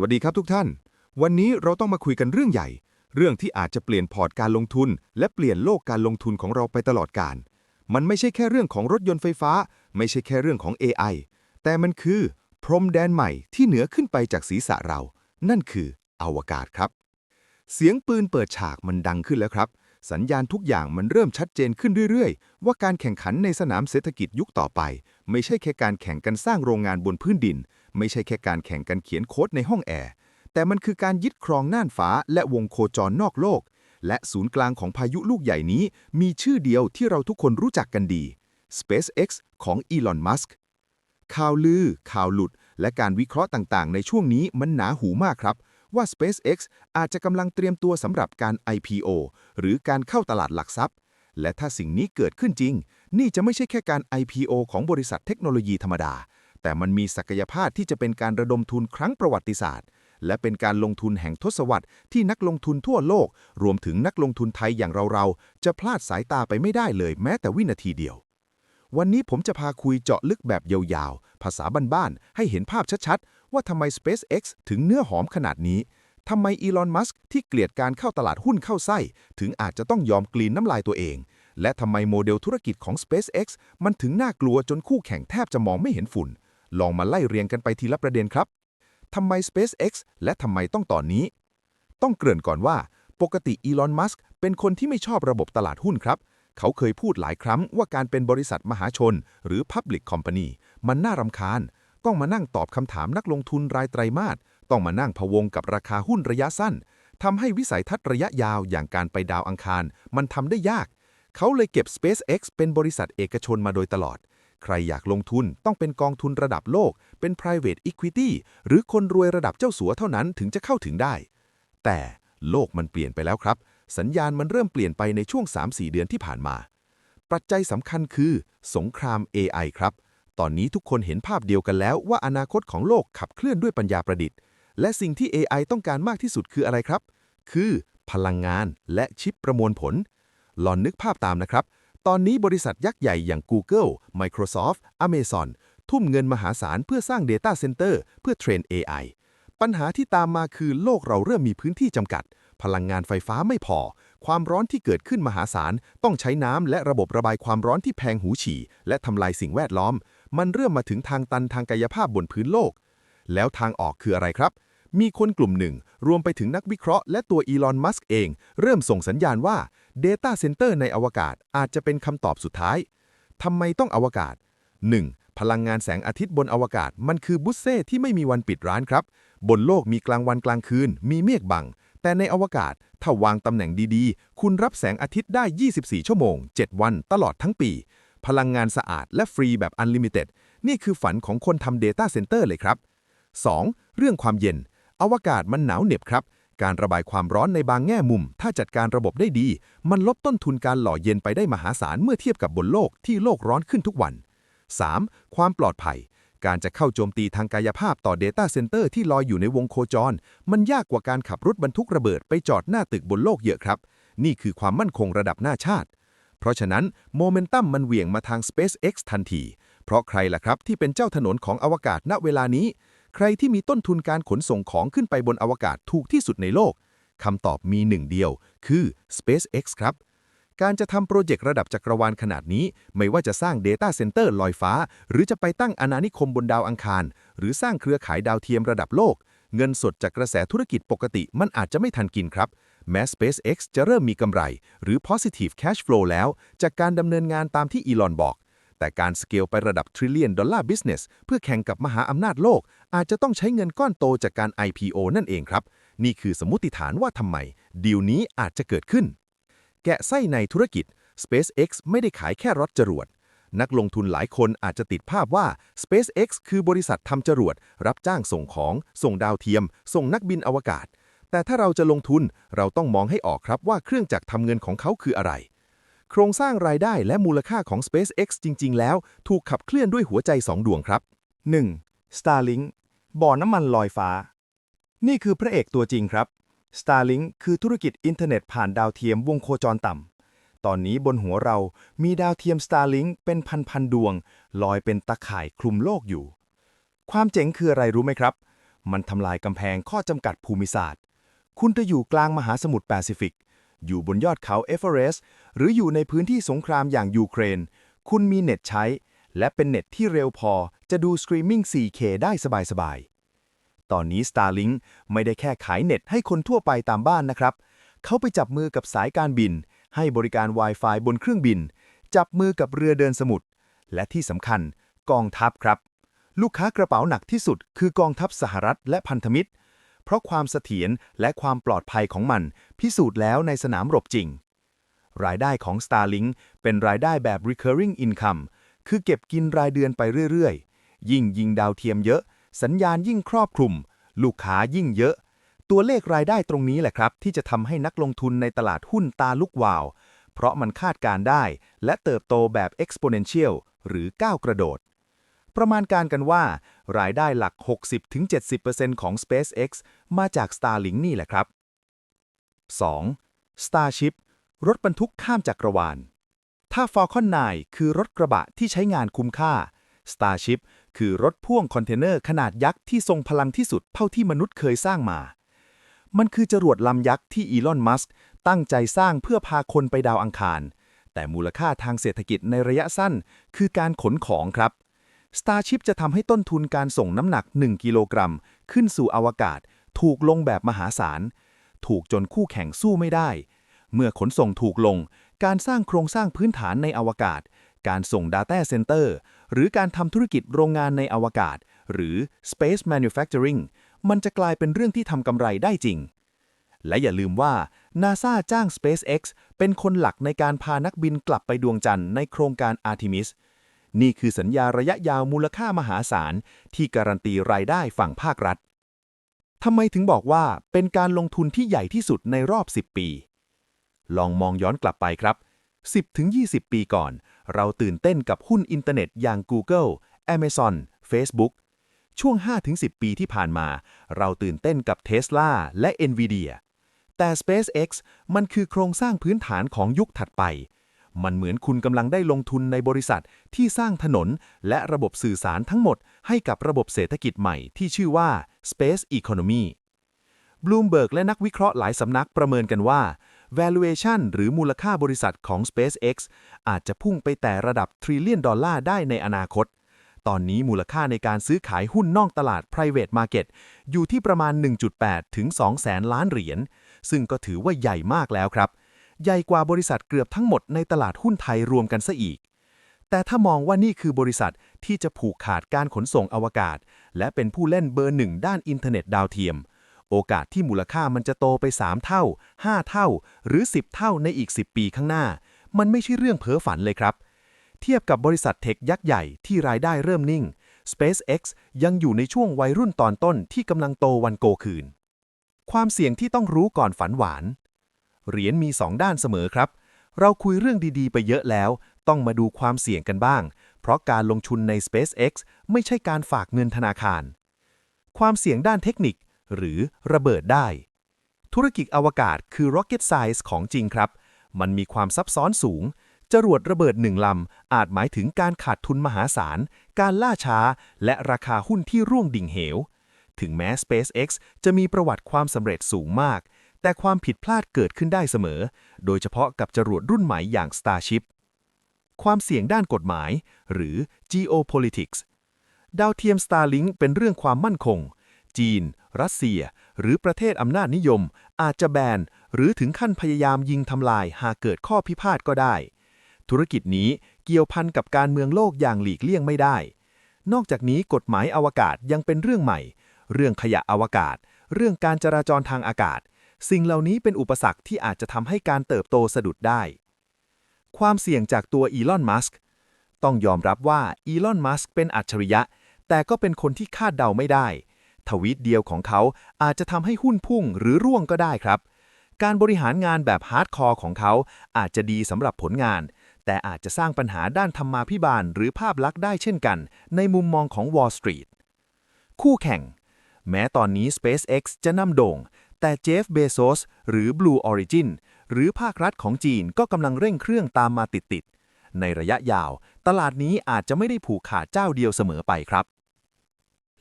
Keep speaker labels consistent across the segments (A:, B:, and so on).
A: วัสดีครับทุกท่าน วันนี้เราต้องมาคุยกันเรื่องใหญ่ เรื่องที่อาจจะเปลี่ยนพอร์ตการลงทุน และเปลี่ยนโลกการลงทุนของเราไปตลอดกาล มันไม่ใช่แค่เรื่องของรถยนต์ไฟฟ้า ไม่ใช่แค่เรื่องของ AI แต่มันคือ พรมแดนใหม่ที่เหนือขึ้นไปจากศีรษะเรา นั่นคืออวกาศครับ เสียงปืนเปิดฉากมันดังขึ้นแล้วครับ สัญญาณทุกอย่างมันเริ่มชัดเจนขึ้นเรื่อยๆ ว่าการแข่งขันในสนามเศรษฐกิจยุคต่อไป ไม่ใช่แค่การแข่งกันสร้างโรงงานบนพื้นดิน ไม่ใช่แค่การแข่งกันเขียนโค้ดในห้องแอร์แต่มันคือการยึดครองน่านฟ้าและวงโคจรนอกโลก และศูนย์กลางของพายุลูกใหญ่นี้ มีชื่อเดียวที่เราทุกคนรู้จักกันดี SpaceX ของอีลอนมัสก์ข่าวลือ ข่าวหลุด และการวิเคราะห์ต่างๆ ในช่วงนี้มันหนาหูมากครับ ว่า SpaceX อาจจะกำลังเตรียมตัวสำหรับการ IPO หรือการเข้าตลาดหลักทรัพย์ และถ้าสิ่งนี้เกิดขึ้นจริง นี่จะไม่ใช่แค่การ IPO ของบริษัทเทคโนโลยีธรรมดา แต่มันมีศักยภาพที่จะเป็นการระดมทุนครั้งประวัติศาสตร์ และเป็นการลงทุนแห่งทศวรรษที่นักลงทุนทั่วโลก รวมถึงนักลงทุนไทยอย่างเราๆจะพลาดสายตาไปไม่ได้เลยแม้แต่วินาทีเดียววันนี้ผมจะพาคุยเจาะลึกแบบยาวๆ ภาษาบ้านๆ ให้เห็นภาพชัดๆ ว่าทำไม SpaceX ถึงเนื้อหอมขนาดนี้ทำไมอีลอน มัสก์ที่เกลียดการเข้าตลาดหุ้นเข้าไส้ ถึงอาจจะต้องยอมกลืนน้ำลายตัวเอง และทำไมโมเดลธุรกิจของ SpaceX มันถึงน่ากลัวจนคู่แข่งแทบจะมองไม่เห็นฝุ่น ลองมาไล่เรียงกันไปทีละประเด็นครับ ทำไม SpaceX และทำไมต้องตอนนี้ ต้องเกริ่นก่อนว่า ปกติอีลอน มัสก์เป็นคนที่ไม่ชอบระบบตลาดหุ้นครับ เขาเคยพูดหลายครั้งว่าการเป็นบริษัทมหาชน หรือ Public Company มันน่ารำคาญ ต้องมานั่งตอบคำถามนักลงทุนรายไตรมาส ต้องมานั่งพะวงกับราคาหุ้นระยะสั้น ทำให้วิสัยทัศน์ระยะยาวอย่างการไปดาวอังคาร มันทำได้ยาก เขาเลยเก็บ SpaceX เป็นบริษัทเอกชนมาโดยตลอด ใครอยากลงทุนต้องเป็นกองทุนระดับโลก เป็น private equity หรือคนรวยระดับเจ้าสัวเท่านั้นถึงจะเข้าถึงได้ แต่โลกมันเปลี่ยนไปแล้วครับ สัญญาณมันเริ่มเปลี่ยนไปในช่วง 3-4 เดือนที่ผ่านมา ปัจจัยสำคัญคือ สงคราม AI ครับ ตอนนี้ทุกคนเห็นภาพเดียวกันแล้วว่าอนาคตของโลกขับเคลื่อนด้วยปัญญาประดิษฐ์ และสิ่งที่ AI ต้องการมากที่สุดคืออะไรครับ คือ พลังงานและชิปประมวลผล ลองนึกภาพตามนะครับ ตอนนี้บริษัทยักษ์ใหญ่อย่าง Google Microsoft Amazon ทุ่มเงินมหาศาลเพื่อสร้าง Data Center เพื่อเทรน AI ปัญหาที่ตามมาคือโลกเราเริ่มมีพื้นที่จำกัด พลังงานไฟฟ้าไม่พอ ความร้อนที่เกิดขึ้นมหาศาล ต้องใช้น้ำและระบบระบายความร้อนที่แพงหูฉี่ และทำลายสิ่งแวดล้อม มันเริ่มมาถึงทางตันทางกายภาพบนพื้นโลก แล้วทางออกคืออะไรครับ มีคนกลุ่มหนึ่ง รวมไปถึงนักวิเคราะห์และตัวอีลอน มัสก์เอง เริ่มส่งสัญญาณว่า Data Center ในอวกาศอาจจะเป็นคำตอบสุดท้ายทำไมต้องอวกาศ 1. พลังงานแสงอาทิตย์บนอวกาศ มันคือบุฟเฟ่ที่ไม่มีวันปิดร้านครับ บนโลกมีกลางวันกลางคืน มีเมฆบัง แต่ในอวกาศ ถ้าวางตำแหน่งดีๆ คุณรับแสงอาทิตย์ได้ 24 ชั่วโมง 7 วันตลอดทั้งปี พลังงานสะอาดและฟรีแบบ Unlimited นี่คือฝันของคนทำ Data Center เลยครับ 2. เรื่องความเย็น อวกาศมันหนาวเหน็บครับ การระบายความร้อนในบางแง่มุม ถ้าจัดการระบบได้ดี มันลดต้นทุนการหล่อเย็นไปได้มหาศาลเมื่อเทียบกับบนโลกที่โลกร้อนขึ้นทุกวัน 3. ความปลอดภัย การจะเข้าโจมตีทางกายภาพต่อ Data Center ที่ลอยอยู่ในวงโคจร มันยากกว่าการขับรถบรรทุกระเบิดไปจอดหน้าตึกบนโลกเยอะครับ นี่คือความมั่นคงระดับหน้าชาติ เพราะฉะนั้นโมเมนตัมมันเหวี่ยงมาทาง SpaceX ทันที เพราะใครล่ะครับที่เป็นเจ้าถนนของอวกาศณเวลานี้ ใครที่มีต้นทุนการขนส่งของขึ้นไปบนอวกาศถูกที่สุดในโลกคำตอบมีหนึ่งเดียว คือ SpaceX ครับ การจะทำโปรเจกต์ระดับจักรวาลขนาดนี้ ไม่ว่าจะสร้าง Data Center ลอยฟ้า หรือจะไปตั้งอาณานิคมบนดาวอังคาร หรือสร้างเครือข่ายดาวเทียมระดับโลก เงินสดจากกระแสธุรกิจปกติมันอาจจะไม่ทันกินครับ แม้ SpaceX จะเริ่มมีกำไร หรือ positive cash flow แล้ว จากการดำเนินงานตามที่อีลอนบอก แต่การสเกลไประดับ trillion dollar business เพื่อแข่งกับมหาอำนาจโลก อาจจะต้องใช้เงินก้อนโตจากการ IPO นั่นเองครับ นี่คือสมมติฐานว่าทำไม ดีลนี้อาจจะเกิดขึ้น แกะไส้ในธุรกิจ SpaceX ไม่ได้ขายแค่รถจรวดนักลงทุนหลายคนอาจจะติดภาพว่า SpaceX คือบริษัททำจรวด รับจ้างส่งของ ส่งดาวเทียม ส่งนักบินอวกาศ แต่ถ้าเราจะลงทุนเราต้องมองให้ออกครับว่าเครื่องจักรทำเงินของเขาคืออะไร โครงสร้างรายได้และมูลค่าของ SpaceX จริง ๆ แล้ว ถูกขับเคลื่อนด้วยหัวใจสองดวงครับ
B: 1. Starlink บ่อน้ำมันลอยฟ้า นี่คือพระเอกตัวจริงครับ Starlink คือธุรกิจอินเทอร์เน็ตผ่านดาวเทียมวงโคจรต่ำ ตอนนี้บนหัวเรามีดาวเทียม Starlink เป็นพันๆดวง ลอยเป็นตะข่ายคลุมโลกอยู่ ความเจ๋งคืออะไรรู้ไหมครับ มันทำลายกำแพงข้อจำกัดภูมิศาสตร์ คุณจะอยู่กลางมหาสมุทรแปซิฟิก อยู่บนยอดเขาเอเวอเรสต์หรืออยู่ในพื้นที่สงครามอย่างยูเครน คุณมีเน็ตใช้ และเป็นเน็ตที่เร็วพอจะดูสตรีมมิ่ง 4K ได้สบายๆ ตอนนี้ Starlink ไม่ได้แค่ขายเน็ตให้คนทั่วไปตามบ้านนะครับ เขาไปจับมือกับสายการบิน ให้บริการ Wi-Fi บนเครื่องบิน จับมือกับเรือเดินสมุทร และที่สำคัญกองทัพครับ ลูกค้ากระเป๋าหนักที่สุดคือกองทัพสหรัฐและพันธมิตร เพราะความเสถียรและความปลอดภัยของมัน พิสูจน์แล้วในสนามรบจริง รายได้ของ Starlink เป็นรายได้แบบ recurring income คือเก็บกินรายเดือนไปเรื่อยๆ ยิ่งยิงดาวเทียมเยอะ สัญญาณยิ่งครอบคลุม ลูกค้ายิ่งเยอะ ตัวเลขรายได้ตรงนี้แหละครับ ที่จะทำให้นักลงทุนในตลาดหุ้นตาลุกวาว เพราะมันคาดการได้ และเติบโตแบบ exponential หรือก้าวกระโดด ประมาณการกันว่า รายได้หลัก 60-70%ของ SpaceX มาจาก Starlink นี่แหละครับ 2. Starship รถบรรทุกข้ามจักรวาล ถ้า Falcon 9 คือรถกระบะที่ใช้งานคุ้มค่า Starship คือรถพ่วงคอนเทนเนอร์ขนาดยักษ์ที่ทรงพลังที่สุดเท่าที่มนุษย์เคยสร้างมา มันคือจรวดลำยักษ์ที่อีลอน มัสก์ตั้งใจสร้างเพื่อพาคนไปดาวอังคาร แต่มูลค่าทางเศรษฐกิจในระยะสั้นคือการขนของครับ Starship จะทำให้ต้นทุนการส่งน้ำหนัก 1 กิโลกรัม ขึ้นสู่อวกาศ ถูกลงแบบมหาศาล ถูกจนคู่แข่งสู้ไม่ได้ เมื่อขนส่งถูกลง การสร้างโครงสร้างพื้นฐานในอวกาศ การส่ง Data Center หรือการทำธุรกิจโรงงานในอวกาศ หรือ Space Manufacturing มันจะกลายเป็นเรื่องที่ทำกำไรได้จริง และอย่าลืมว่า NASA จ้าง SpaceX เป็นคนหลักในการพานักบินกลับไปดวงจันทร์ในโครงการ Artemis นี่คือสัญญาระยะยาวมูลค่ามหาศาล ที่การันตีรายได้ฝั่งภาครัฐ ทำไมถึงบอกว่าเป็นการลงทุนที่ใหญ่ที่สุดในรอบ 10 ปี ลองมองย้อนกลับไปครับ 10-20 ปีก่อน เราตื่นเต้นกับหุ้นอินเทอร์เน็ตอย่าง Google Amazon Facebook ช่วง 5-10 ปีที่ผ่านมา เราตื่นเต้นกับ Tesla และ Nvidia แต่ SpaceX มันคือโครงสร้างพื้นฐานของยุคถัดไป มันเหมือนคุณกำลังได้ลงทุนในบริษัทที่สร้างถนนและระบบสื่อสารทั้งหมดให้กับระบบเศรษฐกิจใหม่ที่ชื่อว่า Space Economy Bloomberg และนักวิเคราะห์หลายสำนักประเมินกันว่า valuation หรือมูลค่าบริษัทของ SpaceX อาจจะพุ่งไปแต่ระดับทริลเลียนดอลลาร์ได้ในอนาคต ตอนนี้มูลค่าในการซื้อขายหุ้นนอกตลาด private market อยู่ที่ประมาณ 1.8 ถึง 2 แสนล้านเหรียญ ซึ่งก็ถือว่าใหญ่มากแล้วครับ ใหญ่กว่าบริษัทเกือบทั้งหมดในตลาดหุ้นไทยรวมกันซะอีก แต่ถ้ามองว่านี่คือบริษัทที่จะผูกขาดการขนส่งอวกาศ และเป็นผู้เล่นเบอร์หนึ่งด้านอินเทอร์เน็ตดาวเทียม โอกาสที่มูลค่ามันจะโตไป 3 เท่า 5 เท่า หรือ 10 เท่าในอีก 10 ปีข้างหน้า มันไม่ใช่เรื่องเพ้อฝันเลยครับ เทียบกับบริษัทเทคยักษ์ใหญ่ที่รายได้เริ่มนิ่ง SpaceX ยังอยู่ในช่วงวัยรุ่นตอนต้นที่กำลังโตวันโกคืน ความเสี่ยงที่ต้องรู้ก่อนฝันหวาน เหรียญมี 2 ด้านเสมอครับ เราคุยเรื่องดีๆ ไปเยอะแล้ว ต้องมาดูความเสี่ยงกันบ้าง เพราะการลงทุนใน SpaceX ไม่ใช่การฝากเงินธนาคาร ความเสี่ยงด้านเทคนิค หรือระเบิดได้ ธุรกิจอวกาศคือ rocket science ของจริงครับ มันมีความซับซ้อนสูงจรวดระเบิดหนึ่งลำ อาจหมายถึงการขาดทุนมหาศาล การล่าช้า และราคาหุ้นที่ร่วงดิ่งเหว ถึงแม้ SpaceX จะมีประวัติความสำเร็จสูงมาก แต่ความผิดพลาดเกิดขึ้นได้เสมอ โดยเฉพาะกับจรวดรุ่นใหม่อย่าง Starship ความเสี่ยงด้านกฎหมาย หรือ geopolitics ดาวเทียม Starlink เป็นเรื่องความมั่นคง จีน รัสเซีย หรือประเทศอำนาจนิยม อาจจะแบน หรือถึงขั้นพยายามยิงทำลายหากเกิดข้อพิพาทก็ได้ ธุรกิจนี้เกี่ยวพันกับการเมืองโลกอย่างหลีกเลี่ยงไม่ได้ นอกจากนี้กฎหมายอวกาศยังเป็นเรื่องใหม่ เรื่องขยะอวกาศ เรื่องการจราจรทางอากาศ สิ่งเหล่านี้เป็นอุปสรรคที่อาจจะทำให้การเติบโตสะดุดได้ ความเสี่ยงจากตัวอีลอน มัสก์ต้องยอมรับว่าอีลอน มัสก์เป็นอัจฉริยะ แต่ก็เป็นคนที่คาดเดาไม่ได้ ทวีตเดียวของเขาอาจจะทำให้หุ้นพุ่งหรือร่วงก็ได้ครับ การบริหารงานแบบฮาร์ดคอร์ของเขาอาจจะดีสำหรับผลงาน แต่อาจจะสร้างปัญหาด้านธรรมาภิบาลหรือภาพลักษณ์ได้เช่นกัน ในมุมมองของ Wall Street คู่แข่ง แม้ตอนนี้ SpaceX จะนำโด่ง แต่เจฟเบโซสหรือ Blue Origin หรือภาครัฐของจีนก็กำลังเร่งเครื่องตามมาติดๆในระยะยาว ตลาดนี้อาจจะไม่ได้ผูกขาดเจ้าเดียวเสมอไปครับ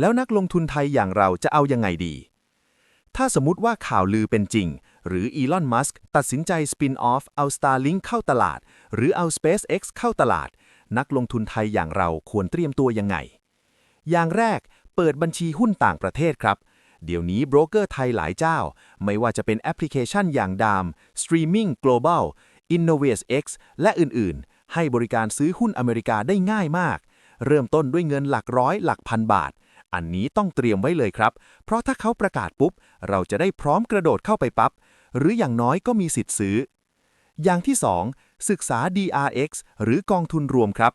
B: แล้วนักลงทุนไทยอย่างเราจะเอายังไงดี ถ้าสมมติว่าข่าวลือเป็นจริง หรืออีลอนมัสก์ตัดสินใจสปินออฟเอา Starlink เข้าตลาด หรือเอา SpaceX เข้าตลาด นักลงทุนไทยอย่างเราควรเตรียมตัวยังไง อย่างแรกเปิดบัญชีหุ้นต่างประเทศครับ เดี๋ยวนี้โบรกเกอร์ไทยหลายเจ้า ไม่ว่าจะเป็นแอปพลิเคชันอย่างดาม Streaming Global InnovateX และอื่นๆ ให้บริการซื้อหุ้นอเมริกาได้ง่ายมาก เริ่มต้นด้วยเงินหลักร้อยหลักพันบาท อันนี้ต้องเตรียมไว้เลยครับ เพราะถ้าเขาประกาศปุ๊บ เราจะได้พร้อมกระโดดเข้าไปปับ๊บ หรืออย่างน้อยก็มีสิทธิ์ซื้อ อย่างที่ 2 ศึกษา DRX หรือกองทุนรวมครับ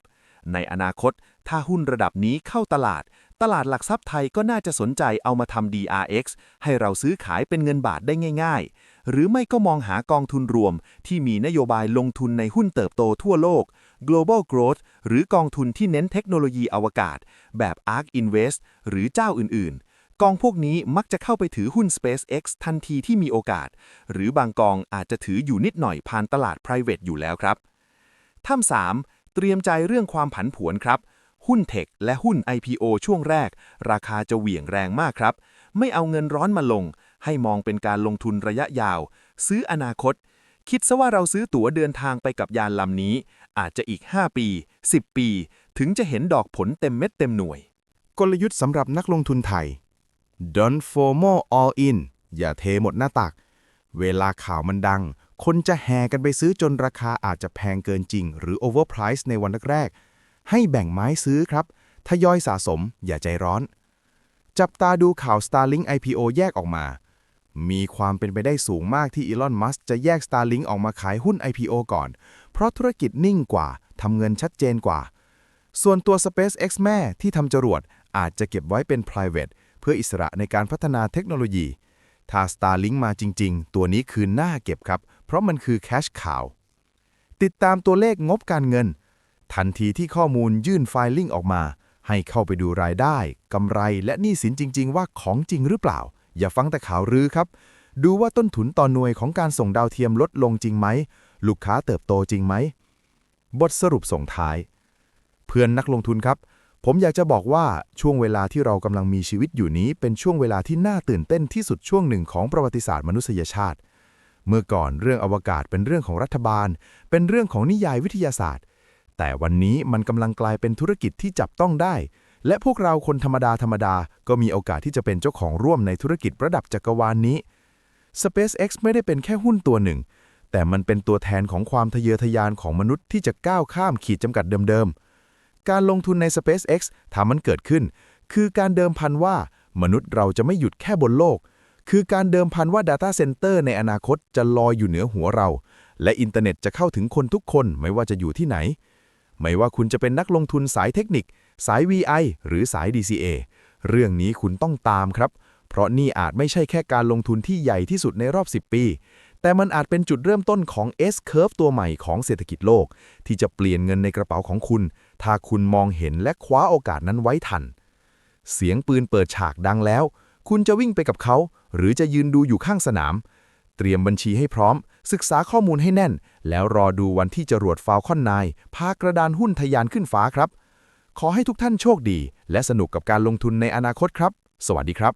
B: ในอนาคตถ้าหุ้นระดับนี้เข้าตลาด ตลาดหลักทรัพย์ไทยก็น่าจะสนใจเอามาทำ DRX ให้เราซื้อขายเป็นเงินบาทได้ง่าย ๆ หรือไม่ก็มองหากองทุนรวม ที่มีนโยบายลงทุนในหุ้นเติบโตทั่วโลก Global Growth หรือกองทุนที่เน้นเทคโนโลยีอวกาศ แบบ ARK Invest หรือเจ้าอื่นๆกองพวกนี้มักจะเข้าไปถือหุ้น SpaceX ทันทีที่มีโอกาส หรือบางกองอาจจะถืออยู่นิดหน่อยผ่านตลาด private อยู่แล้วครับถ้ำ3เตรียมใจเรื่องความผันผวนครับ หุ้นเทคและหุ้น IPO ช่วงแรก ราคาจะเหวี่ยงแรงมากครับ ไม่เอาเงินร้อนมาลง ให้มองเป็นการลงทุนระยะยาว ซื้ออนาคต คิดซะว่าเราซื้อตั๋วเดินทางไปกับยานลำนี้ อาจจะอีก 5 ปี 10 ปี ถึงจะเห็นดอกผลเต็มเม็ดเต็มหน่วย
A: กลยุทธ์สำหรับนักลงทุนไทย Don't FOMO all in อย่าเทหมดหน้าตัก เวลาข่าวมันดัง คนจะแห่กันไปซื้อจนราคาอาจจะแพงเกินจริง หรือ overprice ในวันแรกๆ ให้แบ่งไม้ซื้อครับ ทยอยสะสมอย่าใจร้อน จับตาดูข่าว Starlink IPO แยกออกมา มีความเป็นไปได้สูงมากที่อีลอน มัสจะแยก Starlink ออกมาขายหุ้น IPO ก่อน เพราะธุรกิจนิ่งกว่าทำเงินชัดเจนกว่า ส่วนตัว SpaceX แม่ที่ทำจรวดอาจจะเก็บไว้เป็น private เพื่ออิสระในการพัฒนาเทคโนโลยี ถ้า Starlink มาจริง ๆ ตัวนี้คือหน้าเก็บครับ เพราะมันคือ cash cow ติดตามตัวเลขงบการเงิน ทันทีที่ข้อมูลยื่นไฟลิ่งออกมา ให้เข้าไปดูรายได้กำไรและหนี้สินจริง ๆ ว่าของจริงหรือเปล่า อย่าฟังแต่ข่าวลือครับ ดูว่าต้นทุนต่อหน่วยของการส่งดาวเทียมลดลงจริงไหม ลูกค้าเติบโตจริงไหม บทสรุปส่งท้าย เพื่อนนักลงทุนครับ ผมอยากจะบอกว่าช่วงเวลาที่เรากำลังมีชีวิตอยู่นี้ เป็นช่วงเวลาที่น่าตื่นเต้นที่สุดช่วงหนึ่งของประวัติศาสตร์มนุษยชาติ เมื่อก่อนเรื่องอวกาศเป็นเรื่องของรัฐบาล เป็นเรื่องของนิยายวิทยาศาสตร์ แต่วันนี้มันกำลังกลายเป็นธุรกิจที่จับต้องได้ และพวกเราคนธรรมดาธรรมดาก็มีโอกาสที่จะเป็นเจ้าของร่วมในธุรกิจระดับจักรวาลนนี้ SpaceX ไม่ได้เป็นแค่หุ้นตัวหนึ่ง แต่มันเป็นตัวแทนของความทะเยอทะยานของมนุษย์ที่จะก้าวข้ามขีดจำกัดเดิมๆ การลงทุนใน SpaceX ถ้ามันเกิดขึ้น คือการเดิมพันว่ามนุษย์เราจะไม่หยุดแค่บนโลก คือการเดิมพันว่า Data Center ในอนาคตจะลอยอยู่เหนือหัวเรา และอินเทอร์เน็ตจะเข้าถึงคนทุกคนไม่ว่าจะอยู่ที่ไหน ไม่ว่าคุณจะเป็นนักลงทุนสายเทคนิค สาย VI หรือสาย DCA เรื่องนี้คุณต้องตามครับ เพราะนี่อาจไม่ใช่แค่การลงทุนที่ใหญ่ที่สุดในรอบ 10 ปี แต่มันอาจเป็นจุดเริ่มต้นของ S-curve ตัวใหม่ของเศรษฐกิจโลก ที่จะเปลี่ยนเงินในกระเป๋าของคุณ ถ้าคุณมองเห็นและคว้าโอกาสนั้นไว้ทัน เสียงปืนเปิดฉากดังแล้ว คุณจะวิ่งไปกับเขา หรือจะยืนดูอยู่ข้างสนาม เตรียมบัญชีให้พร้อม ศึกษาข้อมูลให้แน่น แล้วรอดูวันที่จรวดฟาวคอนนพากระดานหุ้นทะยานขึ้นฟ้าครับ ขอให้ทุกท่านโชคดี และสนุกกับการลงทุนในอนาคตครับ สวัสดีครับ